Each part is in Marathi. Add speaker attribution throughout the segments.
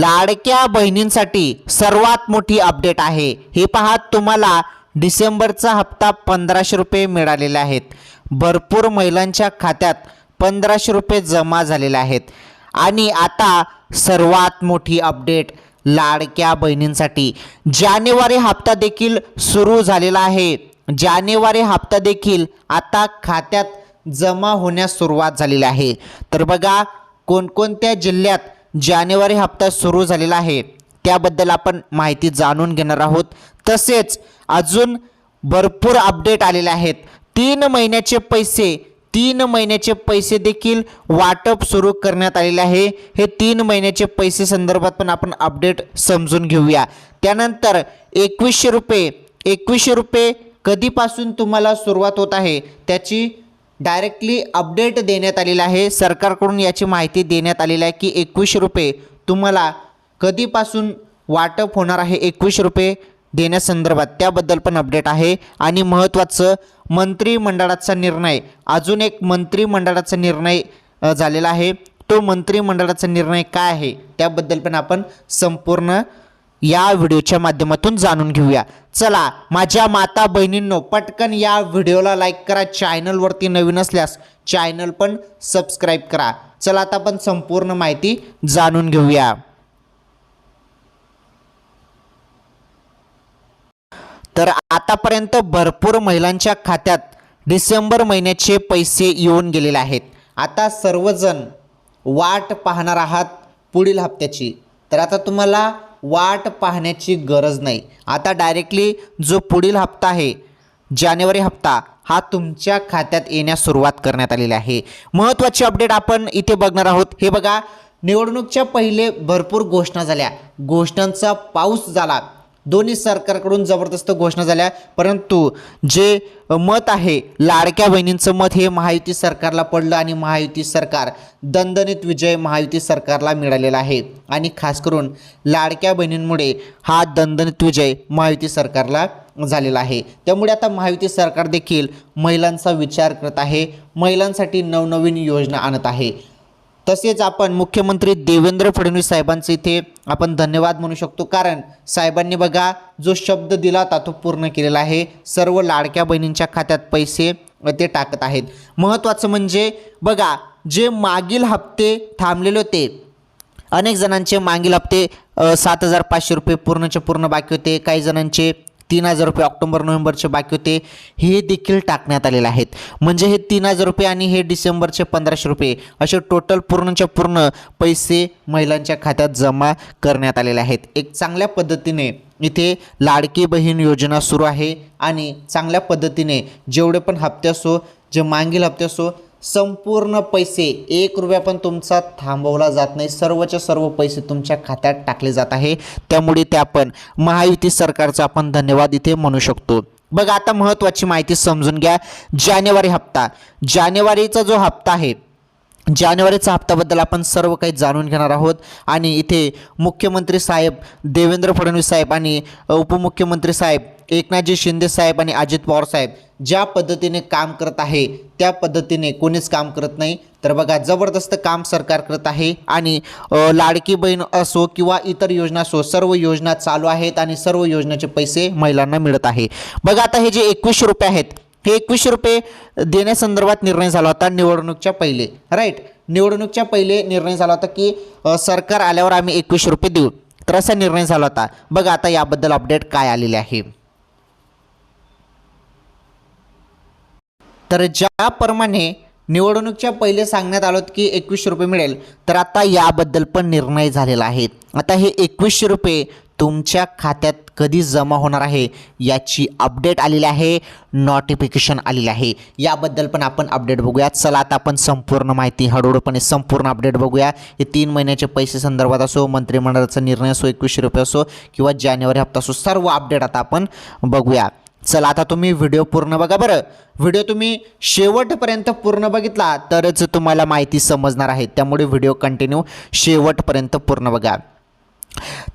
Speaker 1: लाडक्या बहिणींसाठी सर्वात मोठी अपडेट आहे. हे पहा तुम्हाला डिसेंबरचा हप्ता पंधराशे रुपये मिळालेले आहेत. भरपूर महिलांच्या खात्यात पंधराशे रुपये जमा झालेले आहेत. आणि आता सर्वात मोठी अपडेट लाडक्या बहिणींसाठी. जानेवारी हप्ता देखील सुरू झालेला आहे. जानेवारी हप्ता देखील आता खात्यात जमा होण्यास सुरुवात झालेली आहे. तर बघा कोणकोणत्या जिल्ह्यात जानेवारी हप्ता सुरू झालेला आहे. त्याबद्दल आपण माहिती जाणून घेणार आहोत. तसेच अजून भरपूर अपडेट आलेले आहेत. तीन महिन्याचे पैसे तीन महिन्याचे पैसे देखील वाटप सुरू करण्यात आलेले आहे. हे तीन महिन्याचे पैसे संदर्भात पण आपण अपडेट समजून घेऊया. त्यानंतर एकवीसशे रुपये एकवीसशे रुपये कधीपासून तुम्हाला सुरुवात होत आहे? त्याची डायरेक्टली अपडेट देण्यात आलेला आहे. सरकारकडून याची माहिती देण्यात आलेली आहे की एकवीस रुपये तुम्हाला कधीपासून वाटप होणार आहे? एकवीस रुपये देण्यासंदर्भात. त्याबद्दल पण अपडेट आहे. आणि महत्त्वाचं मंत्रिमंडळाचा निर्णय अजून एक मंत्रिमंडळाचा निर्णय झालेला आहे. तो मंत्रिमंडळाचा निर्णय काय आहे? त्याबद्दल पण आपण संपूर्ण या व्हिडिओच्या माध्यमातून जाणून घेऊया. चला माझ्या माता बहिणींनो पटकन या व्हिडिओला लाईक करा. चॅनलवरती नवीन असल्यास चॅनल पण सबस्क्राईब करा. चला आता आपण संपूर्ण माहिती जाणून घेऊया. तर आतापर्यंत भरपूर महिलांच्या खात्यात डिसेंबर महिन्याचे पैसे येऊन गेलेले आहेत. आता सर्वजण वाट पाहणार आहात पुढील हप्त्याची. तर आता तुम्हाला वाट पाहण्याची गरज नाही. आता डायरेक्टली जो पुढील हप्ता आहे जानेवारी हप्ता हा तुमच्या खात्यात येण्यास सुरुवात करण्यात आलेली आहे. महत्त्वाची अपडेट आपण इथे बघणार आहोत. हे बघा निवडणूकच्या पहिले भरपूर घोषणा झाल्या. घोषणांचा पाऊस झाला. दोन्ही सरकारकडून जबरदस्त घोषणा झाल्या. परंतु जे मत आहे लाडक्या बहिणींचं मत हे महायुती सरकारला पडलं आणि महायुती सरकार दणदणीत विजय महायुती सरकारला मिळालेला आहे. आणि खास करून लाडक्या बहिणींमुळे हा दणदणीत विजय महायुती सरकारला झालेला आहे. त्यामुळे आता महायुती सरकार देखील महिलांचा विचार करत आहे. महिलांसाठी नवनवीन योजना आणत आहे. तसेच आपण मुख्यमंत्री देवेंद्र फडणवीस साहेबांचे इथे आपण धन्यवाद म्हणू शकतो. कारण साहेबांनी बघा जो शब्द दिला होता तो पूर्ण केलेला आहे. सर्व लाडक्या बहिणींच्या खात्यात पैसे ते टाकत आहेत. महत्त्वाचं म्हणजे बघा जे मागील हप्ते थांबलेले होते अनेक जणांचे मागील हप्ते सात हजार पाचशे रुपये पूर्णचे पूर्ण बाकी होते. काही जणांचे तीन हजार रुपये ऑक्टोबर नोव्हेंबरचे बाकी होते. हे देखील टाकण्यात आलेले आहेत. म्हणजे हे तीन हजार रुपये आणि हे डिसेंबरचे पंधराशे रुपये. असे टोटल पूर्णच्या पूर्ण पैसे महिलांच्या खात्यात जमा करण्यात आलेले आहेत. एक चांगल्या पद्धतीने इथे लाडकी बहीण योजना सुरू आहे. आणि चांगल्या पद्धतीने जेवढे पण हप्ते असो जे मागील हप्ते असो संपूर्ण पैसे एक रुपया पण तुमचा थांबवला जात नाही. सर्वच्या सर्व पैसे तुमच्या खात्यात टाकले जात आहे. त्यामुळे ते आपण महायुती सरकारचा आपण धन्यवाद इथे म्हणू शकतो. बघा आता महत्त्वाची माहिती समजून घ्या. जानेवारी हप्ता. जानेवारीचा जो हप्ता आहे जानेवारीचा हप्त्याबद्दल आपण सर्व काही जाणून घेणार आहोत. आणि इथे मुख्यमंत्री साहेब देवेंद्र फडणवीस साहेब आणि उपमुख्यमंत्री साहेब एकनाथजी शिंदे साहेब आणि अजित पवार साहेब ज्या पद्धतीने काम करत आहे त्या पद्धतीने कोणीच काम करत नाही. तर बघा जबरदस्त काम सरकार करत आहे आणि लाडकी बहीण असो किंवा इतर योजना असो सर्व योजना चालू आहेत आणि सर्व योजनेचे पैसे महिलांना मिळत आहे. बघा आता हे जे एकवीसशे रुपये आहेत हे एकवीसशे रुपये देण्यासंदर्भात निर्णय झाला होता निवडणूकच्या पहिले राईट निवडणूकच्या पहिले निर्णय झाला होता की सरकार आल्यावर आम्ही एकवीसशे रुपये देऊ. तर असा निर्णय झाला होता. बघा आता याबद्दल अपडेट काय आलेले आहे. तर ज्याप्रमाणे निवडणूकच्या पहिले सांगण्यात आलं की एकवीसशे रुपये मिळेल तर आता याबद्दल पण निर्णय झालेला आहे. आता हे एकवीसशे रुपये तुमच्या खात्यात कधी जमा होणार आहे याची अपडेट आलेली आहे नोटिफिकेशन आलेली आहे. याबद्दल पण आपण अपडेट बघूया चला आता आपण संपूर्ण माहिती हळूहळूपणे संपूर्ण अपडेट बघूया. हे तीन महिन्याचे पैसे संदर्भात असो मंत्रिमंडळाचा निर्णय असो एकवीसशे रुपये असो किंवा जानेवारी हप्ता असो सर्व अपडेट आता आपण बघूया. चला आता तुम्ही व्हिडिओ पूर्ण बघा बरं. व्हिडिओ तुम्ही शेवटपर्यंत पूर्ण बघितला तरच तुम्हाला माहिती समजणार आहे. त्यामुळे व्हिडिओ कंटिन्यू शेवटपर्यंत पूर्ण बघा.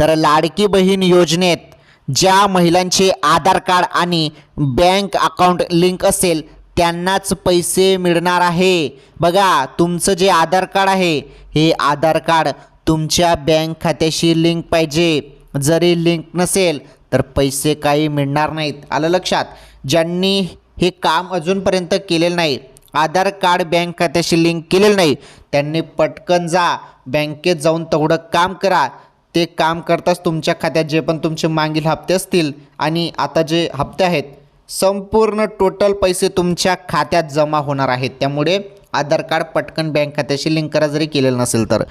Speaker 1: तर लाडकी बहीण योजनेत ज्या महिलांचे आधार कार्ड आणि बँक अकाउंट लिंक असेल त्यांनाच पैसे मिळणार आहे. बघा तुमचं जे आधार कार्ड आहे हे आधार कार्ड तुमच्या बँक खात्याशी लिंक पाहिजे. जरी लिंक नसेल तर पैसे काही मिळणार नाहीत. आलं लक्षात? ज्यांनी हे काम अजूनपर्यंत केलेलं नाही आधार कार्ड बँक खात्याशी लिंक केलेलं नाही त्यांनी पटकन जा. बँकेत जाऊन तेवढं काम करा. ते काम करताच तुमच्या खात्यात जे पण तुमचे मागील हप्ते असतील आणि आता जे हप्ते आहेत संपूर्ण टोटल पैसे तुमच्या खात्यात जमा होणार आहेत. त्यामुळे आधार कार्ड पटकन बँक खात्याशी लिंक करा जरी केलेलं नसेल तर.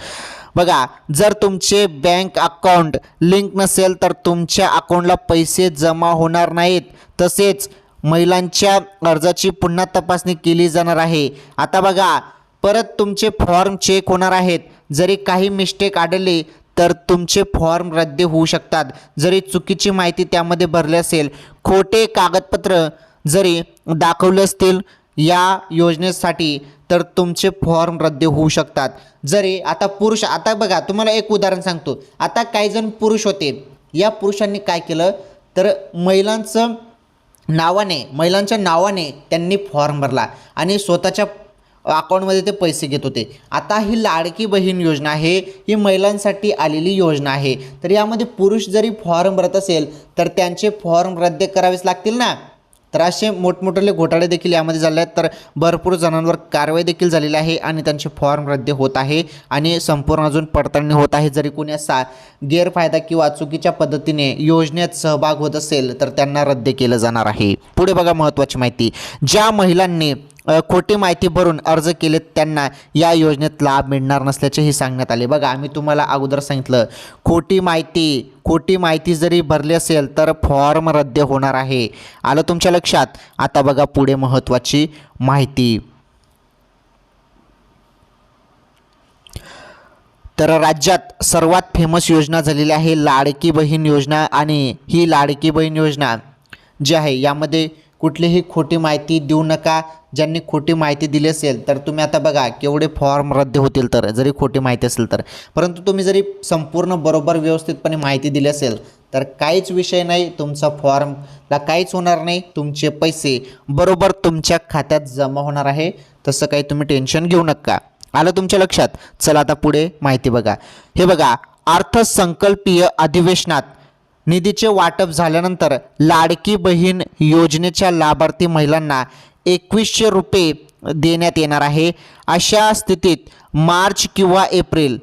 Speaker 1: बघा जर तुमचे बँक अकाउंट लिंक नसेल तर तुमच्या अकाउंटला पैसे जमा होणार नाहीत. तसेच महिलांच्या अर्जाची पुन्हा तपासणी केली जाणार आहे. आता बघा परत तुमचे फॉर्म चेक होणार आहेत. जरी काही मिस्टेक आढळली तर तुमचे फॉर्म रद्द होऊ शकतात. जरी चुकीची माहिती त्यामध्ये भरली असेल खोटे कागदपत्र जरी दाखवले असतील या योजनेसाठी तर तुमचे फॉर्म रद्द होऊ शकतात. जरी आता पुरुष आता बघा तुम्हाला एक उदाहरण सांगतो. आता काही जण पुरुष होते. या पुरुषांनी काय केलं? तर महिलांचं नावाने महिलांच्या नावाने त्यांनी फॉर्म भरला. आणि स्वतःच्या अकाउंटमध्ये ते पैसे घेत होते. आता ही लाडकी बहीण योजना आहे ही महिलांसाठी आलेली योजना आहे. तर यामध्ये पुरुष जरी फॉर्म भरत असेल तर त्यांचे फॉर्म रद्द करावेच लागतील ना? तर असे मोठमोठे घोटाळे देखील यामध्ये झाले आहेत. तर भरपूर जणांवर कारवाई देखील झालेली आहे आणि त्यांचे फॉर्म रद्द होत आहे आणि संपूर्ण अजून पडताळणी होत आहे. जरी कोणी असा गैरफायदा किंवा चुकीच्या पद्धतीने योजनेत सहभाग होत असेल तर त्यांना रद्द केलं जाणार आहे. पुढे बघा महत्त्वाची माहिती. ज्या महिलांनी खोटी माहिती भरून अर्ज केले त्यांना या योजनेत लाभ मिळणार नसल्याचेही सांगण्यात आले. बघा आम्ही तुम्हाला अगोदर सांगितलं खोटी माहिती खोटी माहिती जरी भरली असेल तर फॉर्म रद्द होणार आहे. आलं तुमच्या लक्षात? आता बघा पुढे महत्त्वाची माहिती. तर राज्यात सर्वात फेमस योजना झालेली आहे लाडकी बहीण योजना आणि ही लाडकी बहीण योजना जी आहे यामध्ये कुठलीही खोटी माहिती देऊ नका. ज्यांनी खोटी माहिती दिली असेल तर तुम्ही आता बघा केवढे फॉर्म रद्द होतील तर जरी खोटी माहिती असेल तर. परंतु तुम्ही जरी संपूर्ण बरोबर व्यवस्थितपणे माहिती दिली असेल तर काहीच विषय नाही तुमचा फॉर्मला काहीच होणार नाही. तुमचे पैसे बरोबर तुमच्या खात्यात जमा होणार आहे. तसं काही तुम्ही टेन्शन घेऊ नका. आलं तुमच्या लक्षात? चला आता पुढे माहिती बघा. हे बघा अर्थसंकल्पीय अधिवेशनात निधीचे वाटप झाल्यानंतर लाडकी बहीण योजनेच्या लाभार्थी महिलांना एकवीसशे रुपये देण्यात येणार आहे. अशा स्थितीत मार्च किंवा एप्रिल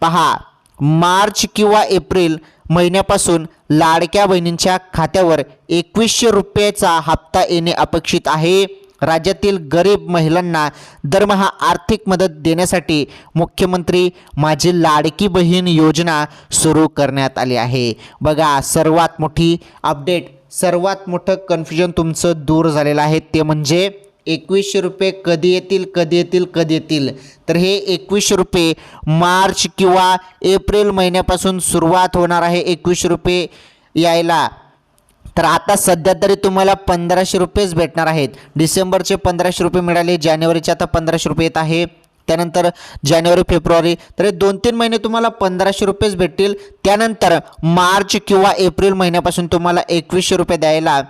Speaker 1: पहा मार्च किंवा एप्रिल महिन्यापासून लाडक्या बहिणींच्या खात्यावर एकवीसशे रुपयाचा हप्ता येणे अपेक्षित आहे. राज्यातील गरीब महिलांना दरमहा आर्थिक मदत देण्यासाठी मुख्यमंत्री माझी लाडकी बहीण योजना सुरू करण्यात आली आहे. बघा सर्वात मोठी अपडेट सर्वात मोठं कन्फ्युजन तुमचं दूर झालेलं आहे. ते म्हणजे एकवीसशे रुपये कधी येतील कधी येतील कधी येतील? तर हे एकवीसशे रुपये मार्च किंवा एप्रिल महिन्यापासून सुरुवात होणार आहे. एकवीसशे रुपये यायला तर आता सध्या तरी तुम्हाला पंधराशे रुपयेच भेटणार आहेत. डिसेंबरचे पंधराशे रुपये मिळाले जानेवारीचे आता पंधराशे रुपये येत आहे. त्यानंतर जानेवारी फेब्रुवारी तर हे दोन तीन महिने तुम्हाला पंधराशे रुपयेच भेटतील. त्यानंतर मार्च किंवा एप्रिल महिन्यापासून तुम्हाला एकवीसशे रुपये द्यायला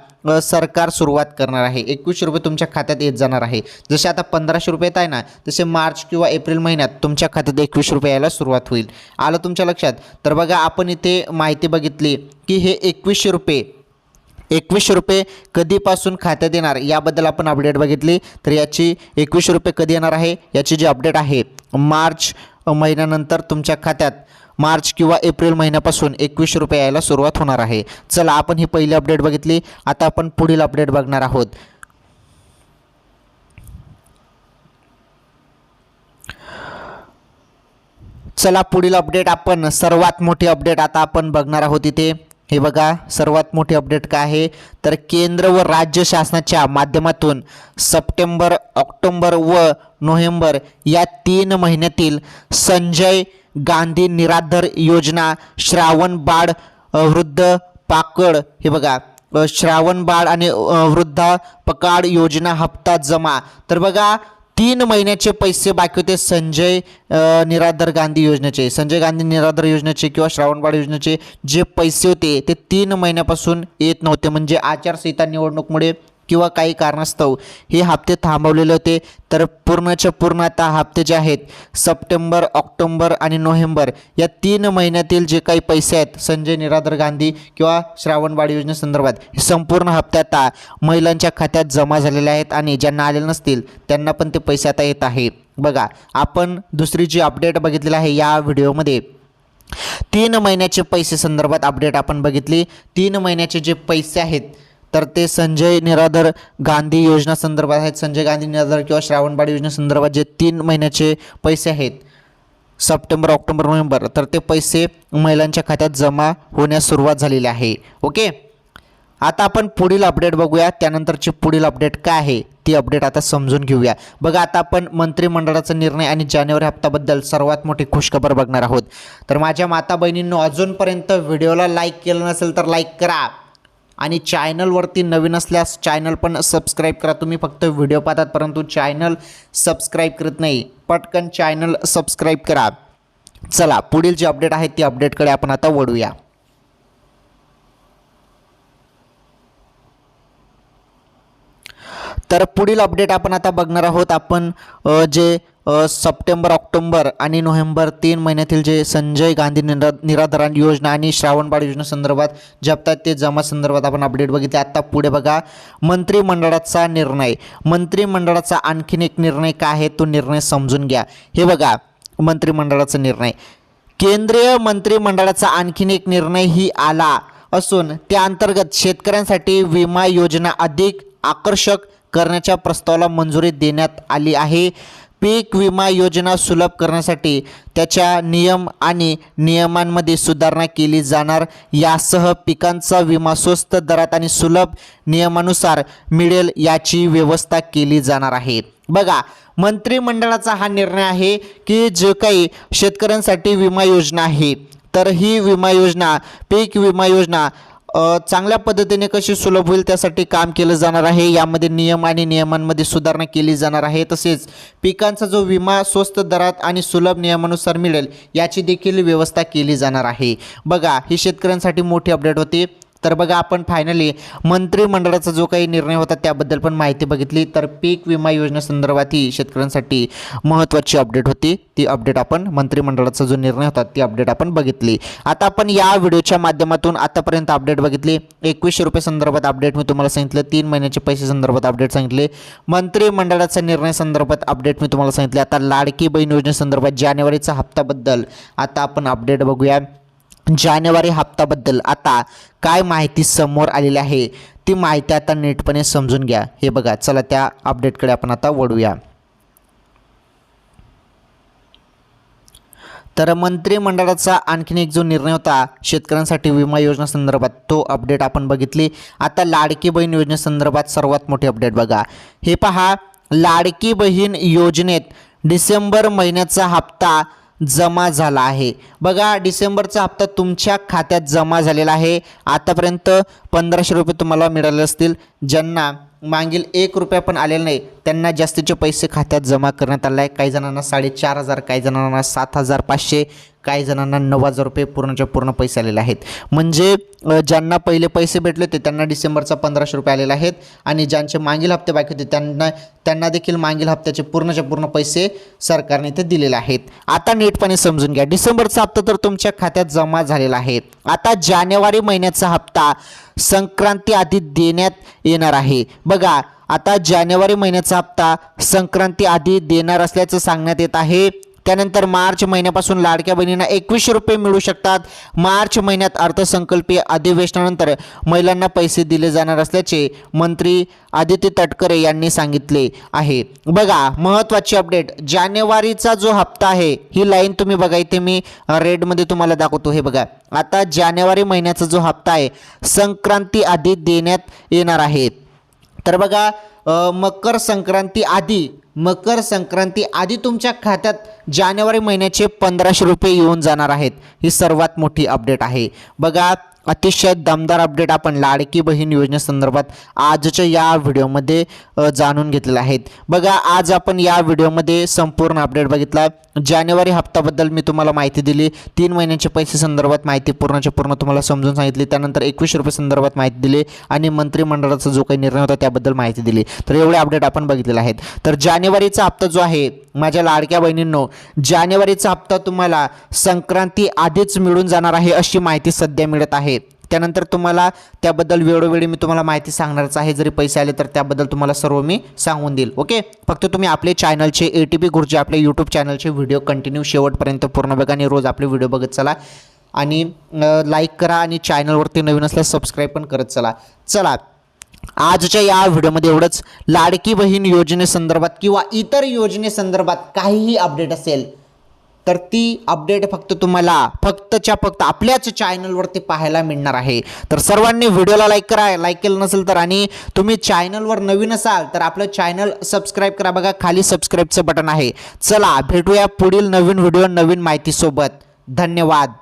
Speaker 1: सरकार सुरुवात करणार आहे. एकवीसशे रुपये तुमच्या खात्यात येत जाणार आहे. जसे आता पंधराशे रुपये येत आहे ना तसे मार्च किंवा एप्रिल महिन्यात तुमच्या खात्यात एकवीसशे रुपये यायला सुरुवात होईल. आलं तुमच्या लक्षात? तर बघा आपण इथे माहिती बघितली की हे एकवीसशे रुपये एकवीसशे रुपये कधीपासून खात्यात येणार याबद्दल आपण अपडेट बघितली. तर याची एकवीसशे रुपये कधी येणार आहे? याची जी अपडेट आहे मार्च महिन्यानंतर तुमच्या खात्यात मार्च किंवा एप्रिल महिन्यापासून एकवीसशे रुपये यायला सुरुवात होणार आहे. चला आपण ही पहिली अपडेट बघितली. आता आपण पुढील अपडेट बघणार आहोत. चला पुढील अपडेट आपण सर्वात मोठी अपडेट आता आपण बघणार आहोत इथे. हे बघा सर्वात मोठी अपडेट काय आहे? तर केंद्र व राज्य शासनाच्या माध्यमातून सप्टेंबर ऑक्टोंबर व नोव्हेंबर या तीन महिन्यातील संजय गांधी निराधार योजना श्रावण बाळ वृद्ध पाकड हे बघा श्रावणबाळ श्रावण बाळ आणि वृद्धा पकाड योजना हप्ता जमा. तर बघा तीन महिन्याचे पैसे बाकी होते संजय निराधार गांधी योजनेचे. संजय गांधी निराधार योजनेचे किंवा श्रावणबाळ योजनेचे जे पैसे होते ते तीन महिन्यापासून येत नव्हते. म्हणजे आचारसंहिता निवडणूकमुळे किंवा काही कारणास्तव हे हप्ते थांबवलेले होते. तर पूर्णच्या पूर्ण आता हप्ते जे आहेत सप्टेंबर ऑक्टोंबर आणि नोव्हेंबर या तीन महिन्यातील जे काही पैसे आहेत संजय निराधार गांधी किंवा श्रावणबाळ योजनेसंदर्भात हे संपूर्ण हप्ते आता महिलांच्या खात्यात जमा झालेले आहेत आणि ज्यांना आलेले नसतील त्यांना पण ते पैसे आता येत आहे. बघा आपण दुसरी जी अपडेट बघितलेली आहे या व्हिडिओमध्ये तीन महिन्याचे पैसे संदर्भात अपडेट आपण बघितली. तीन महिन्याचे जे पैसे आहेत तर ते संजय निराधार गांधी योजना संदर्भात आहेत. संजय गांधी निराधार किंवा श्रावणबाळ योजनेसंदर्भात जे तीन महिन्याचे पैसे आहेत सप्टेंबर ऑक्टोबर नोव्हेंबर तर ते पैसे महिलांच्या खात्यात जमा होण्यास सुरुवात झालेली आहे. ओके? आता आपण पुढील अपडेट बघूया. त्यानंतरची पुढील अपडेट काय आहे ती अपडेट आता समजून घेऊया. बघा आता आपण मंत्रिमंडळाचा निर्णय आणि जानेवारी हप्त्याबद्दल सर्वात मोठी खुशखबर बघणार आहोत. तर माझ्या माता बहिणींनो अजूनपर्यंत व्हिडिओला लाईक केलं नसेल तर लाईक करा. आणि चॅनलवरती नवीन असल्यास चॅनल पण सबस्क्राईब करा. तुम्ही फक्त व्हिडिओ पाहतात परंतु चॅनल सबस्क्राईब करत नाही. पटकन चॅनल सबस्क्राईब करा. चला पुढील जी अपडेट आहे ती अपडेटकडे आपण आता वळूया. तर पुढील अपडेट आपण आता बघणार आहोत. आपण जे सप्टेंबर ऑक्टोंबर आणि नोव्हेंबर तीन महिन्यातील जे संजय गांधी निरा निराधारण योजना आणि श्रावणबाळ योजनेसंदर्भात संदर्भात जपतात ते जमा संदर्भात आपण अपडेट बघितले. आता पुढे बघा मंत्रिमंडळाचा निर्णय. मंत्रिमंडळाचा आणखीन एक निर्णय काय आहे? तो निर्णय समजून घ्या. हे बघा मंत्रिमंडळाचा निर्णय. केंद्रीय मंत्रिमंडळाचा आणखीन एक निर्णय ही आला असून त्या अंतर्गत शेतकऱ्यांसाठी विमा योजना अधिक आकर्षक करण्याच्या प्रस्तावाला मंजुरी देण्यात आली आहे. पीक विमा योजना सुलभ करण्यासाठी त्याच्या नियम आणि नियमांमध्ये सुधारणा केली जाणार. यासह पिकांचा विमा स्वस्त दरात आणि सुलभ नियमानुसार मिळेल याची व्यवस्था केली जाणार आहे. बघा मंत्रिमंडळाचा हा निर्णय आहे की जे काही शेतकऱ्यांसाठी विमा योजना आहे तर ही विमा योजना पीक विमा योजना चांगल्या पद्धतीने कशी सुलभ होईल त्यासाठी काम केलं जाणार आहे. यामध्ये नियम आणि नियमांमध्ये सुधारणा केली जाणार आहे. तसेच पिकांचा जो विमा स्वस्त दरात आणि सुलभ नियमानुसार मिळेल याची देखील व्यवस्था केली जाणार आहे. बघा ही शेतकऱ्यांसाठी मोठी अपडेट होती. तर बघा आपण फायनली मंत्रिमंडळाचा जो काही निर्णय होता त्याबद्दल पण माहिती बघितली. तर पीक विमा योजनेसंदर्भात ही शेतकऱ्यांसाठी महत्त्वाची अपडेट होती. ती अपडेट आपण मंत्रिमंडळाचा जो निर्णय होता ती अपडेट आपण बघितली. आता आपण या व्हिडिओच्या माध्यमातून आतापर्यंत अपडेट बघितली. एकवीसशे रुपये संदर्भात अपडेट मी तुम्हाला सांगितलं. तीन महिन्याचे पैसे संदर्भात अपडेट सांगितले. मंत्रिमंडळाचा निर्णय संदर्भात अपडेट मी तुम्हाला सांगितले. आता लाडकी बहीण योजनेसंदर्भात जानेवारीचा हप्ताबद्दल आता आपण अपडेट बघूया. जानेवारी हप्ताबद्दल आता काय माहिती समोर आलेली आहे ती माहिती आता नीटपणे समजून घ्या. हे बघा चला त्या अपडेटकडे आपण आता वळूया. तर मंत्रिमंडळाचा आणखीन एक जो निर्णय होता शेतकऱ्यांसाठी विमा योजना संदर्भात तो अपडेट आपण बघितली. आता लाडकी बहीण योजनेसंदर्भात सर्वात मोठी अपडेट बघा. हे पहा लाडकी बहीण योजनेत डिसेंबर महिन्याचा हप्ता जमा झाला आहे. बघा डिसेंबरचा हप्ता तुमच्या खात्यात जमा झालेला आहे. आतापर्यंत पंधराशे रुपये तुम्हाला मिळाले असतील. ज्यांना मागील एक रुपया पण आलेला नाही. त्यांना जास्तीचे पैसे खात्यात जमा करण्यात आले आहे. काही जणांना साडेचार हजार काही जणांना सात हजार पाचशे काही जणांना नऊ हजार रुपये पूर्णच्या पूर्ण पैसे आलेले आहेत. म्हणजे ज्यांना पहिले पैसे भेटले होते त्यांना डिसेंबरचा पंधराशे रुपये आलेले आहेत. आणि ज्यांचे मागील हप्ते बाकी होते त्यांना त्यांना देखील मागील हप्त्याचे पूर्णच्या पूर्ण पैसे सरकारने ते दिलेले आहेत. आता नीटपणे समजून घ्या. डिसेंबरचा हप्ता तर तुमच्या खात्यात जमा झालेला आहे. आता जानेवारी महिन्याचा हप्ता. संक्रांती आधी देण्यात येणार आहे. बघा आता जानेवारी महिन्याचा हप्ता संक्रांती आधी देणार असल्याचं सांगण्यात येत आहे. त्यानंतर मार्च महिन्यापासून लाडक्या बहिणींना एकवीसशे रुपये मिळू शकतात. मार्च महिन्यात अर्थसंकल्पीय अधिवेशनानंतर महिलांना पैसे दिले जाणार असल्याचे मंत्री आदित्य तटकरे यांनी सांगितले आहे. बघा महत्त्वाची अपडेट. जानेवारीचा जो हप्ता आहे ही लाईन तुम्ही बघा. इथे मी रेडमध्ये तुम्हाला दाखवतो. हे बघा. आता जानेवारी महिन्याचा जो हप्ता आहे संक्रांती आधी देण्यात येणार आहे. तर बघा मकर संक्रांती आधी मकर संक्रांती आधी तुमच्या खात्यात जानेवारी महिन्याचे पंधराशे रुपये येऊन जाणार आहेत. ही सर्वात मोठी अपडेट आहे. बघा अतिशय दमदार अपडेट आपण लाडकी बहीण योजनेसंदर्भात आजच्या या व्हिडिओमध्ये जाणून घेतलेले आहेत. बघा आज आपण या व्हिडिओमध्ये संपूर्ण अपडेट बघितला. जानेवारी हप्त्याबद्दल मी तुम्हाला माहिती दिली. तीन महिन्यांचे पैसे संदर्भात माहिती पूर्णच्या पूर्ण तुम्हाला समजून सांगितली. त्यानंतर एकवीस रुपये संदर्भात माहिती दिली आणि मंत्रिमंडळाचा जो काही निर्णय होता त्याबद्दल माहिती दिली. तर एवढे अपडेट आपण बघितलेले आहेत. तर जानेवारीचा हप्ता जो आहे माझ्या लाडक्या बहिणींनो जानेवारीचा हप्ता तुम्हाला संक्रांती आधीच मिळून जाणार आहे अशी माहिती सध्या मिळत आहे. त्यानंतर तुम्हाला त्याबद्दल वेळोवेळी मी तुम्हाला माहिती सांगणारच आहे. जरी पैसे आले तर त्याबद्दल तुम्हाला सर्व मी सांगून देईल. ओके? फक्त तुम्ही आपले चॅनलचे ए टी पी गुरुजी आपले यूट्यूब चॅनलचे व्हिडिओ कंटिन्यू शेवटपर्यंत पूर्ण बघा आणि रोज आपले व्हिडिओ बघत चला. आणि लाईक करा आणि चॅनलवरती नवीन असल्यास सबस्क्राईब पण करत चला. चला. आजच्या या व्हिडिओमध्ये एवढंच. लाडकी बहीण योजनेसंदर्भात किंवा इतर योजनेसंदर्भात काहीही अपडेट असेल तर ती अपडेट फक्त तुम्हाला फक्तच्या फक्त आपल्याच चॅनलवरती पाहायला मिळणार आहे. तर सर्वांनी व्हिडिओला लाईक करा. लाईक केलं नसेल तर आणि तुम्ही चॅनलवर नवीन असाल तर आपलं चॅनल सबस्क्राईब करा. बघा खाली सबस्क्राईबचं बटन आहे. चला भेटूया पुढील नवीन व्हिडिओ नवीन माहितीसोबत. धन्यवाद.